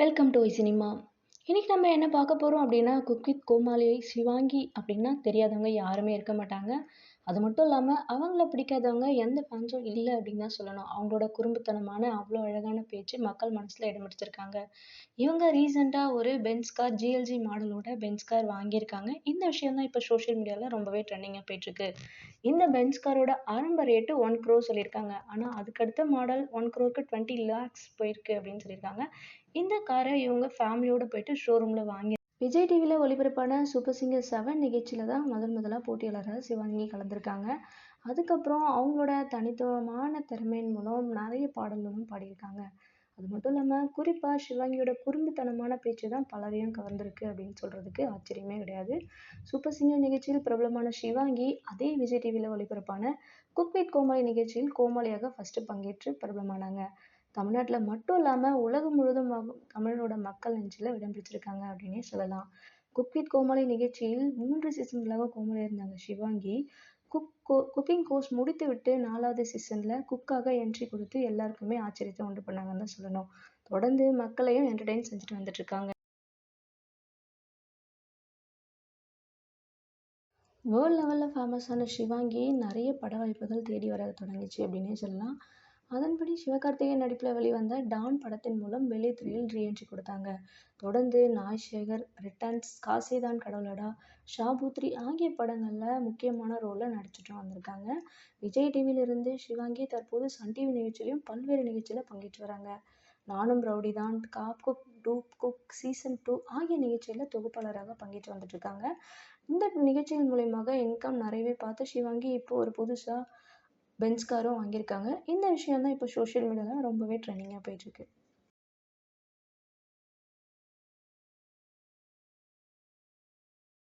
Welcome to cinema இன்றைக்கி நம்ம என்ன பார்க்க போகிறோம் அப்படின்னா குக் வித் கோமாளி சிவாங்கி அப்படின்னா தெரியாதவங்க யாருமே இருக்க மாட்டாங்க. அது மட்டும் இல்லாமல் அவங்கள பிடிக்காதவங்க எந்த பஞ்சம் இல்லை அப்படின்னு தான் சொல்லணும். அவங்களோட குறும்புத்தனமான அவ்வளோ அழகான பேச்சு மக்கள் மனசில் இடம் பிடிச்சிருக்காங்க இவங்க ரீசெண்டாக ஒரு பென்ஸ் கார் ஜிஎல்ஜி மாடலோட பென்ஸ் கார் வாங்கியிருக்காங்க. இந்த விஷயம் தான் இப்போ சோஷியல் மீடியாவில் ரொம்பவே ட்ரெண்டிங்காக போயிட்டுருக்கு. இந்த பென்ஸ் காரோட ஆரம்ப ரேட்டு ஒன் க்ரோ சொல்லியிருக்காங்க. ஆனால் அதுக்கடுத்த மாடல் ஒன் க்ரோருக்கு டுவெண்ட்டி லேக்ஸ் போயிருக்கு அப்படின்னு சொல்லியிருக்காங்க. இந்த காரை இவங்க ஃபேமிலியோடு போயிட்டு ஷோரூமில் வாங்கி விஜய் டிவியில் ஒளிபரப்பான சூப்பர் சிங்கர் செவன் நிகழ்ச்சியில் தான் முதல் முதலாக போட்டியாளராக சிவாங்கி கலந்துருக்காங்க. அதுக்கப்புறம் அவங்களோட தனித்துவமான திறமையின் மூலம் நிறைய பாடல்களும் பாடியிருக்காங்க. அது மட்டும் இல்லாமல் குறிப்பாக சிவாங்கியோட குறும்புத்தனமான பேச்சு தான் பலரையும் கவர்ந்திருக்கு அப்படின்னு சொல்கிறதுக்கு ஆச்சரியமே கிடையாது. சூப்பர் சிங்கர் நிகழ்ச்சியில் பிரபலமான சிவாங்கி அதே விஜய் டிவியில் ஒளிபரப்பான குக் வித் கோமாளி நிகழ்ச்சியில் கோமாளியாக ஃபஸ்ட்டு பங்கேற்று பிரபலமானாங்க. தமிழ்நாட்டில் மட்டும் இல்லாமல் உலகம் முழுவதும் தமிழரோட மக்கள் நெஞ்சில் இடம் பிடிச்சிருக்காங்க அப்படின்னே சொல்லலாம். குக் வித் கோமாளி நிகழ்ச்சியில் மூன்று சீசன்களாக கோமாளி இருந்தாங்க சிவாங்கி. குக் கோ குக்கிங் கோர்ஸ் முடித்து விட்டு நாலாவது சீசனில் குக்காக என்ட்ரி கொடுத்து எல்லாருக்குமே ஆச்சரியத்தை உண்டு பண்ணாங்கன்னு தான் சொல்லணும். தொடர்ந்து மக்களையும் என்டர்டெயின் செஞ்சுட்டு வந்துட்டு இருக்காங்க. வேர்ல்ட் லெவலில் ஃபேமஸான சிவாங்கி நிறைய பட வாய்ப்புகள் தேடி வர தொடங்கிச்சு அப்படின்னே சொல்லலாம். அதன்படி சிவகார்த்திகேயன் நடிப்பில் வெளிவந்த டான் படத்தின் மூலம் வெளித்துறையில் ரீஎன்ட்ரி கொடுத்தாங்க. தொடர்ந்து நாய் சேகர் ரிட்டர்ன்ஸ் காசிதான் கடவுளடா ஷாபூத்ரி ஆகிய படங்களில் முக்கியமான ரோலில் நடிச்சுட்டு வந்திருக்காங்க. விஜய் டிவியிலிருந்து சிவாங்கி தற்போது சன் டிவி நிகழ்ச்சியிலையும் பல்வேறு நிகழ்ச்சியில் பங்கேற்று வராங்க. நானும் ரவுடி தான் top cook dupe cook season two ஆகிய நிகழ்ச்சியில் தொகுப்பாளராக பங்கேற்று வந்துட்டுருக்காங்க இந்த நிகழ்ச்சிகள் மூலயமாக இன்கம் நிறையவே பார்த்து சிவாங்கி இப்போ ஒரு புதுசாக பென்ஸ் காரும் வாங்கியிருக்காங்க. இந்த விஷயம் தான் இப்போ சோஷியல் மீடியாவில் ரொம்பவே ட்ரெண்டிங்காக போயிட்டுருக்கு.